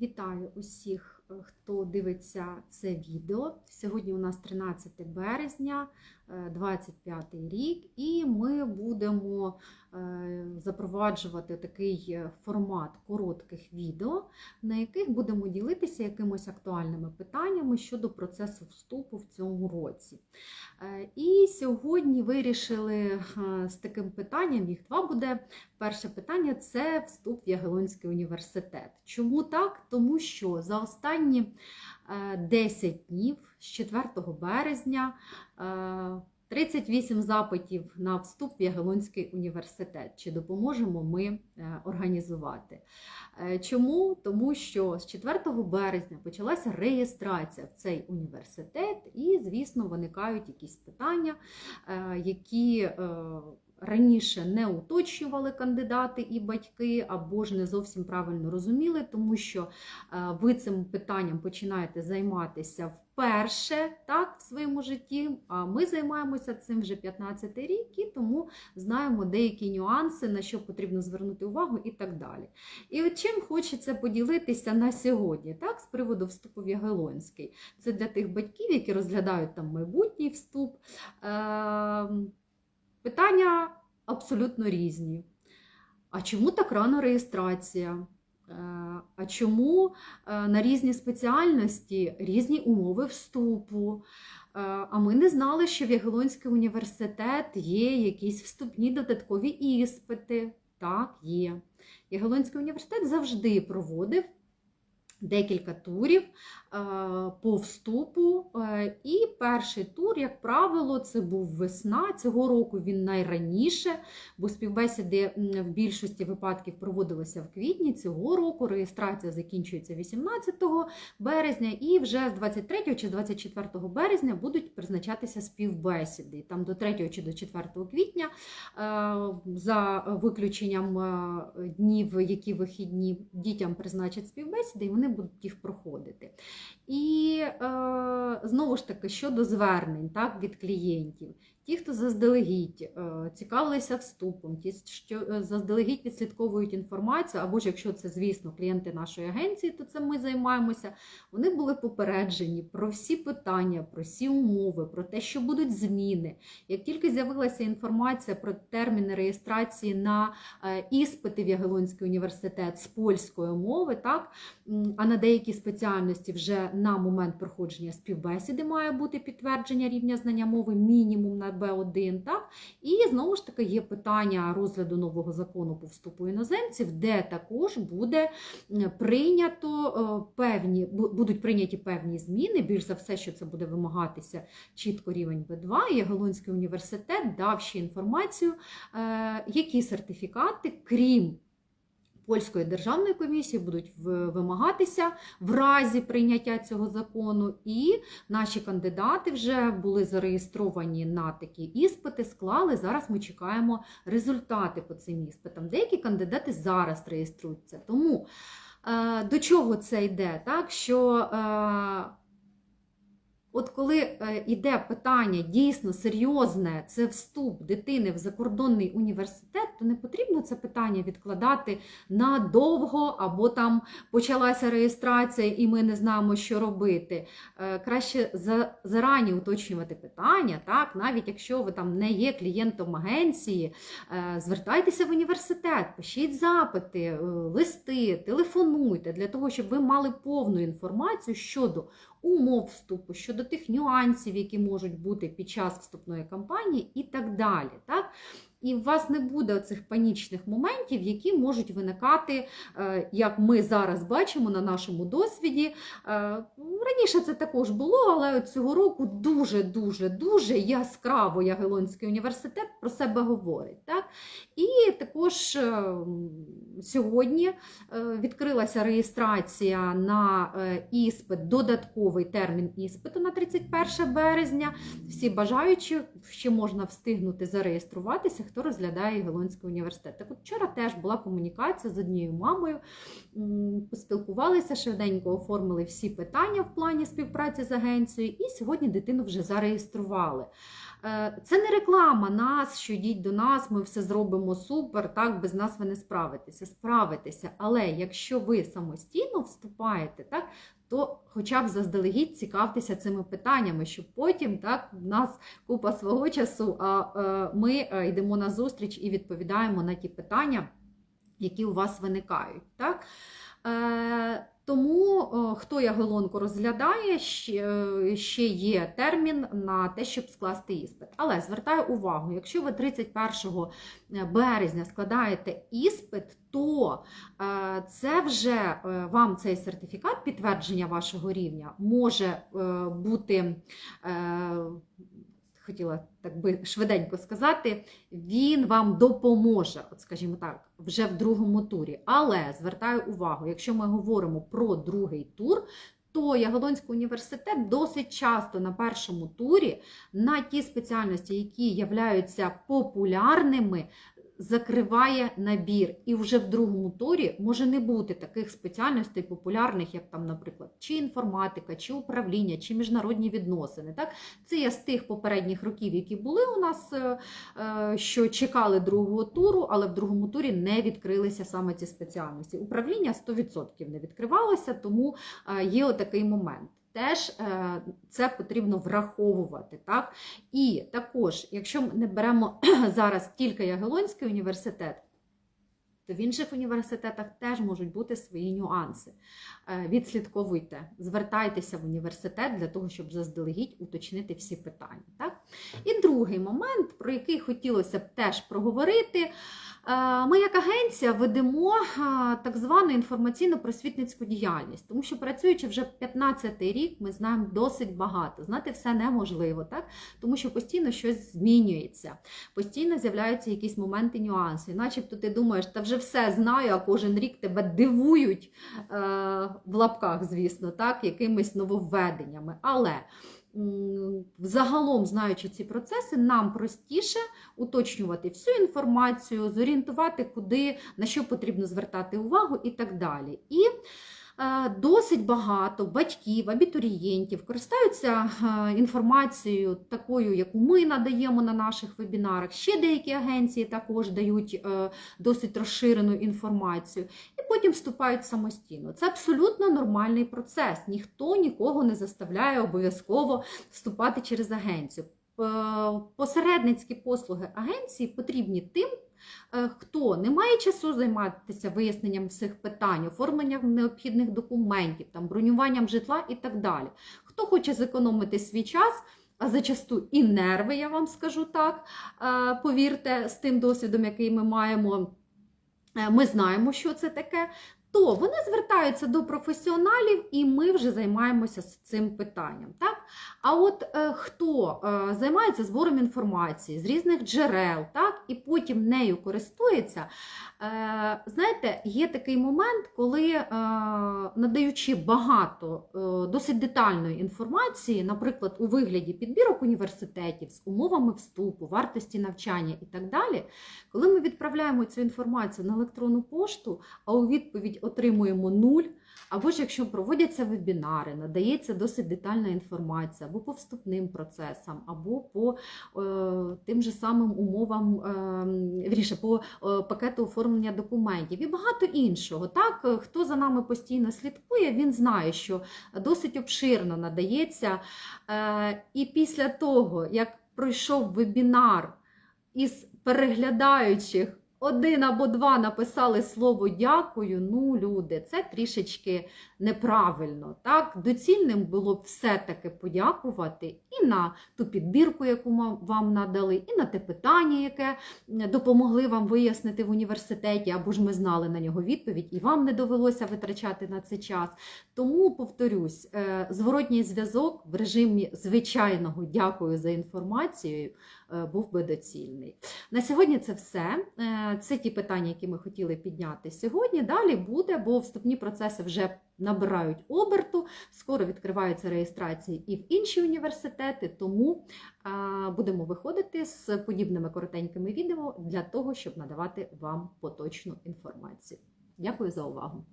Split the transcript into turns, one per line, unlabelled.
Вітаю усіх, хто дивиться це відео. Сьогодні у нас 13 березня, е, 25 рік, і ми будемо е, запроваджувати такий е, формат коротких відео, на яких будемо ділитися якимось актуальними питаннями щодо процесу вступу в цьому році. Е, І сьогодні вирішили е, з таким питанням, їх два буде. Перше питання це вступ в Ягелонський університет. Чому так? Тому що за останні е, 10 днів з 4 березня е, 38 запитів на вступ в Ягелонський університет. Чи допоможемо ми е, організувати? Е, Чому? Тому що з 4 березня почалася реєстрація в цей університет, і, звісно, виникають якісь питання, е, які е, раніше не уточнювали кандидати і батьки, або ж не зовсім правильно розуміли, тому що е, ви цим питанням починаєте займатися вперше так, в своєму житті. А ми займаємося цим вже 15 рік, і тому знаємо деякі нюанси, на що потрібно звернути увагу і так далі. І от чим хочеться поділитися на сьогодні, так, з приводу вступу в Ягелонський. Це для тих батьків, які розглядають там майбутній вступ. Е, Питання абсолютно різні. А чому так рано реєстрація? Е, А чому е, на різні спеціальності різні умови вступу? Е, А ми не знали, що в Ягелонський університет є якісь вступні додаткові іспити. Так, є. Ягелонський університет завжди проводив декілька турів е, по вступу. Е, І перший тур, як правило, це був весна. Цього року він найраніше, бо співбесіди в більшості випадків проводилися в квітні. Цього року реєстрація закінчується 18 березня, і вже з 23 чи 24 березня будуть призначатися співбесіди. Там до 3 чи до 4 квітня, е, за виключенням днів, які вихідні дітям призначать співбесіди, і вони будуть їх проходити. І е, знову ж таки, щодо звернень так, від клієнтів, ті, хто заздалегідь е, цікавилися вступом, ті, що е, заздалегідь відслідковують інформацію, або ж якщо це, звісно, клієнти нашої агенції, то це ми займаємося. Вони були попереджені про всі питання, про всі умови, про те, що будуть зміни. Як тільки з'явилася інформація про терміни реєстрації на е, іспити в Ягелонський університет з польської мови, так, а на деякі спеціальності вже на момент проходження співбесіди має бути підтвердження рівня знання мови мінімум на B1. Так? І знову ж таки є питання розгляду нового закону по вступу іноземців, де також буде прийнято е, певні, будуть прийняті певні зміни. Більш за все, що це буде вимагатися чітко рівень Б2. І Ягелонський університет дав ще інформацію, е, які сертифікати, крім Польської державної комісії будуть вимагатися в разі прийняття цього закону, і наші кандидати вже були зареєстровані на такі іспити, склали. Зараз ми чекаємо результати по цим іспитам. Деякі кандидати зараз реєструються. Тому е, до чого це йде? Так, що е, От коли е, йде питання дійсно серйозне, це вступ дитини в закордонний університет, то не потрібно це питання відкладати надовго, або там почалася реєстрація і ми не знаємо, що робити. Е, Краще за, зарані уточнювати питання, так, навіть якщо ви там не є клієнтом агенції, е, звертайтеся в університет, пишіть запити, е, листи, телефонуйте для того, щоб ви мали повну інформацію щодо умов вступу, щодо тих нюансів, які можуть бути під час вступної кампанії, і так далі. Так? І у вас не буде цих панічних моментів, які можуть виникати, е, як ми зараз бачимо на нашому досвіді. Е, Раніше це також було, але цього року дуже-дуже дуже яскраво Ягелонський університет про себе говорить. Так? І також е, сьогодні відкрилася реєстрація на іспит, додатковий термін іспиту на 31 березня. Всі бажаючі ще можна встигнути зареєструватися, хто розглядає Гелонський університет. Так от вчора теж була комунікація з однією мамою, поспілкувалися швиденько, оформили всі питання в плані співпраці з агенцією, і сьогодні дитину вже зареєстрували. Е, Це не реклама нас, що йдіть до нас, ми все зробимо супер, так, без нас ви не справитеся. Справитеся. Але якщо ви самостійно вступаєте, так, то хоча б заздалегідь цікавтеся цими питаннями, щоб потім так, в нас купа свого часу, а е, ми е, йдемо на зустріч і відповідаємо на ті питання, які у вас виникають. Так? Е, Тому е, хто ягелонку розглядає, ще, е, є термін на те, щоб скласти іспит. Але звертаю увагу, якщо ви 31 березня складаєте іспит, то е, це вже е, вам цей сертифікат підтвердження вашого рівня може е, бути. Хотіла так би швиденько сказати, він вам допоможе, от скажімо так, вже в другому турі. Але звертаю увагу, якщо ми говоримо про другий тур, то Ягодонський університет досить часто на першому турі на ті спеціальності, які являються популярними, закриває набір. І вже в другому турі може не бути таких спеціальностей популярних, як там, наприклад, чи інформатика, чи управління, чи міжнародні відносини. Так? Це я з тих попередніх років, які були у нас, е, е, що чекали другого туру, але в другому турі не відкрилися саме ці спеціальності. Управління 100% не відкривалося, тому е, є отакий момент. Теж е, це потрібно враховувати. Так? І також, якщо ми не беремо зараз тільки Ягелонський університет, то в інших університетах теж можуть бути свої нюанси. Е, Відслідковуйте, звертайтеся в університет для того, щоб заздалегідь уточнити всі питання. Так? І другий момент, про який хотілося б теж проговорити. Е, Ми, як агенція, ведемо е, так звану інформаційно-просвітницьку діяльність, тому що працюючи вже 15-й рік, ми знаємо досить багато. Знати все неможливо, так? тому що постійно щось змінюється, постійно з'являються якісь моменти, нюанси. Начебто ти думаєш, та вже все знаю, а кожен рік тебе дивують е, в лапках, звісно, так, якимись нововведеннями. Але Загалом, знаючи ці процеси, нам простіше уточнювати всю інформацію, зорієнтувати, куди, на що потрібно звертати увагу і так далі. І досить багато батьків, абітурієнтів користаються е, інформацією такою, яку ми надаємо на наших вебінарах. Ще деякі агенції також дають е, досить розширену інформацію, і потім вступають самостійно. Це абсолютно нормальний процес. Ніхто нікого не заставляє обов'язково вступати через агенцію. Е, Посередницькі послуги агенції потрібні тим, е, хто не має часу займатися виясненням всіх питань, оформленням необхідних документів, там, бронюванням житла і так далі. Хто хоче зекономити свій час, а зачасту і нерви, я вам скажу так, е, повірте, з тим досвідом, який ми маємо. Е, Ми знаємо, що це таке, то вони звертаються до професіоналів, і ми вже займаємося з цим питанням. Так? А от е, хто е, займається збором інформації з різних джерел, так, і потім нею користується, знаєте, є такий момент, коли, е, надаючи багато е, досить детальної інформації, наприклад, у вигляді підбірок університетів з умовами вступу, вартості навчання і так далі, коли ми відправляємо цю інформацію на електронну пошту, а у відповідь отримуємо нуль, або ж якщо проводяться вебінари, надається досить детальна інформація або по вступним процесам, або по е, тим же самим умовам, е, вірніше, по е, пакету оформлення документів і багато іншого. Так, Е, хто за нами постійно слідкує, він знає, що досить обширно надається. Е, і після того, як пройшов вебінар із переглядаючих один або два написали слово дякую. Ну, люди, це трішечки неправильно. Так? Доцільним було б все-таки подякувати і на ту підбірку, яку вам надали, і на те питання, яке допомогли вам вияснити в університеті, або ж ми знали на нього відповідь, і вам не довелося витрачати на це час. Тому повторюсь, е, зворотній зв'язок в режимі звичайного дякую за інформацію був би доцільний. На сьогодні це все. Е, Е, Це ті питання, які ми хотіли підняти сьогодні. Далі буде, бо вступні процеси вже набирають оберту. Скоро відкриваються реєстрації і в інші університети, тому е, будемо виходити з подібними коротенькими відео для того, щоб надавати вам поточну інформацію. Дякую за увагу!